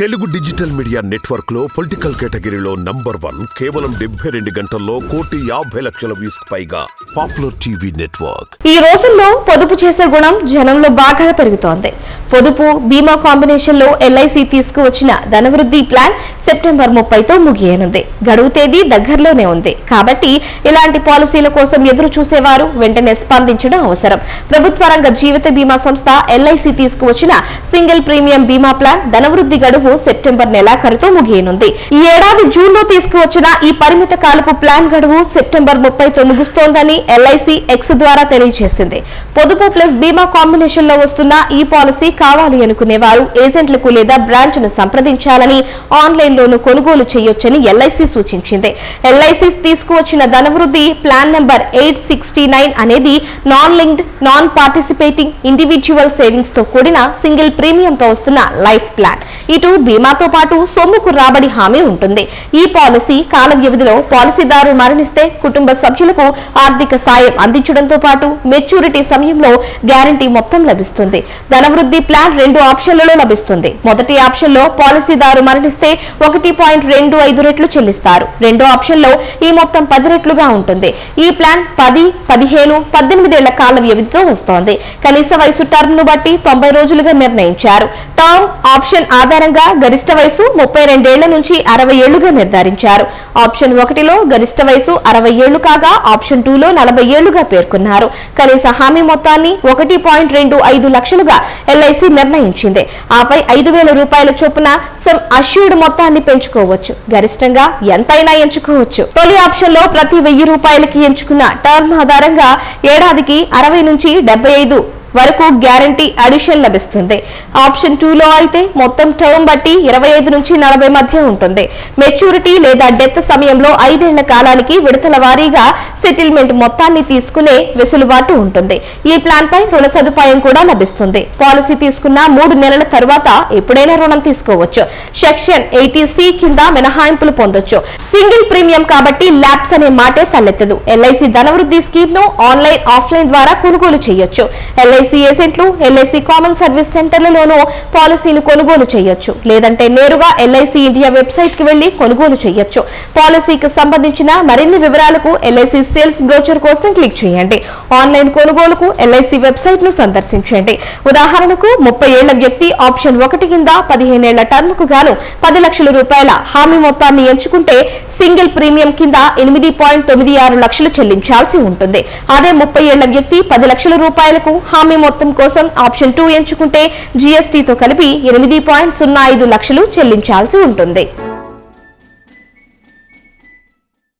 Telugu digital media నెట్వర్క్లో political కేటగిరీలో number one కేవలం డెబ్బై రెండు గంటల్లో కోటి యాభై లక్షల వ్యూస్ పైగా పాపులర్ టీవీ నెట్వర్క్. ఈ రోజుల్లో పొదుపు చేసే గుణం జనంలో బాగా పెరుగుతోంది. పొదుపు బీమా కాంబినేషన్లో ఎల్ఐసి తీసుకువచ్చిన ధనవృద్ధి ప్లాన్ సెప్టెంబర్ ముప్పైతో ముగియనుంది. గడువు తేదీ దగ్గరలోనే ఉంది. కాబట్టి ఇలాంటి పాలసీల కోసం ఎదురు చూసేవారు వెంటనే స్పందించడం అవసరం. ప్రభుత్వ రంగ జీవిత బీమా సంస్థ ఎల్ఐసి తీసుకువచ్చిన సింగిల్ ప్రీమియం బీమా ప్లాన్ ధనవృద్ధి గడువు సెప్టెంబర్ నెలాఖరుతో ముగియనుంది. ఈ ఏడాది జూన్లో తీసుకువచ్చిన ఈ పరిమిత కాలపు ప్లాన్ గడువు సెప్టెంబర్ ముప్పైతో ముగుస్తోందని ఎల్ఐసి ఎక్స్ ద్వారా తెలియజేసింది. పొదుపు ప్లస్ బీమా కాంబినేషన్లో వస్తున్న ఈ పాలసీ కావాలి అనుకునేవారు ఏజెంట్లకు లేదా బ్రాంచ్ను సంప్రదించాలని ఆన్లైన్లోనూ కొనుగోలు చేయొచ్చని ఎల్ఐసి సూచించింది. ఎల్ఐసి తీసుకువచ్చిన Dhanvriddhi plan number eight sixty nine అనేది non linked non participating individual సేవింగ్స్తో కూడిన సింగిల్ ప్రీమియంతో వస్తున్న లైఫ్ ప్లాన్. ఇటు బీమాతో పాటు సొమ్ముకు రాబడి హామీ ఉంటుంది. ఈ పాలసీ కాల వ్యవధిలో పాలసీదారు మరణిస్తే కుటుంబ సభ్యులకు ఆర్థిక సాయం అందించడంతో పాటు మెచ్యూరిటీ సమయంలో గ్యారంటీ మొత్తం లభిస్తుంది. ధనవృద్ధి ప్లాన్ రెండు ఆప్షన్లలో లభిస్తుంది. మొదటి ఆప్షన్లో పాలసీదారు మరణిస్తే ఒకటి పాయింట్ రెండు ఐదు రెట్లు చెల్లిస్తారు. రెండో ఆప్షన్లో ఈ మొత్తం పది రెట్లుగా ఉంటుంది. ఈ ప్లాన్ పది పదిహేను పద్దెనిమిదేళ్ళ కాల వ్యవధితో వస్తోంది. కనీస వయసు టర్మ్ను బట్టి తొంభై రోజులుగా నిర్ణయించారు. టర్మ్ ఆప్షన్ ఆధారంగా గరిష్ట వయసు ముప్పై రెండేళ్ళ నుంచి అరవై ఏళ్ళుగా నిర్ధారించారు. ఆప్షన్ ఒకటిలో గరిష్ట వయసు అరవై ఏళ్ళు కాగా ఆప్షన్ టూలో నలభై ఏళ్ళుగా పేర్కొన్నారు. కనీస హామీ మొత్తాన్ని ఒకటి పాయింట్ రెండు ఐదు లక్షలుగా ఎల్ఐసి నిర్ణయించింది. ఆపై ఐదు వేల రూపాయల చొప్పున సమ్ అష్యూర్డ్ మొత్తాన్ని పెంచుకోవచ్చు. గరిష్టంగా ఎంతైనా ఎంచుకోవచ్చు. తొలి ఆప్షన్లో ప్రతి వెయ్యి రూపాయలకి ఎంచుకున్న టర్మ్ ఆధారంగా ఏడాదికి అరవై నుంచి డెబ్బై ఐదు వరకు గ్యారంటీ అడిషన్ లభిస్తుంది. ఆప్షన్ టూలో అయితే మొత్తం టర్మ్ బట్టి ఇరవై ఐదు నుంచి నలభై మధ్య ఉంటుంది. మెచ్యూరిటీ లేదా డెత్ సమయంలో ఐదేళ్ళ కాలానికి విడతల వారీగా సెటిల్మెంట్ మొత్తాన్ని తీసుకునే వెసులుబాటు ఉంటుంది. ఈ ప్లాన్ పై రుణ సదుపాయం కూడా లభిస్తుంది. పాలసీ తీసుకున్న మూడు నెలల తర్వాత ఎప్పుడైనా రుణం తీసుకోవచ్చు. సెక్షన్ ఎయిటీ సి కింద మినహాయింపులు పొందొచ్చు. సింగిల్ ప్రీమియం కాబట్టి ల్యాబ్స్ అనే మాటే తలెత్తదు. ఎల్ఐసి ధనవృద్ధి స్కీమ్ను ఆన్లైన్ ఆఫ్లైన్ ద్వారా కొనుగోలు చేయొచ్చు. ఎల్ఐ ఎల్ఐసి ఏజెంట్లు ఎల్ఐసి కామన్ సర్వీస్ సెంటర్లలోనూ పాలసీని కొనుగోలు చేయొచ్చు. లేదంటే నేరుగా ఎల్ఐసి ఇండియా వెబ్సైట్కి వెళ్ళి కొనుగోలు చేయొచ్చు. పాలసీకి సంబంధించిన మరిన్ని వివరాలకు ఎల్ఐసి సేల్స్ బ్రోచర్ కోసం క్లిక్ చేయండి. ఆన్లైన్ కొనుగోలుకు ఎల్ఐసి వెబ్సైట్ను సందర్శించండి. ఉదాహరణకు ముప్పై ఏళ్ళ వ్యక్తి ఆప్షన్ ఒకటి కింద పదిహేనేళ్ళ టర్మ్కు గాను పది లక్షల రూపాయల హామీ మొత్తాన్ని ఎంచుకుంటే సింగిల్ ప్రీమియం కింద ఎనిమిది పాయింట్ తొమ్మిది ఆరు లక్షలు చెల్లించాల్సి ఉంటుంది. అదే ముప్పై ఏళ్ళ వ్యక్తి పది లక్షల రూపాయలకు హామీ మొత్తం కోసం ఆప్షన్ టూ ఎంచుకుంటే జీఎస్టీతో కలిపి ఎనిమిది పాయింట్ సున్నా ఐదు లక్షలు చెల్లించాల్సి ఉంటుంది.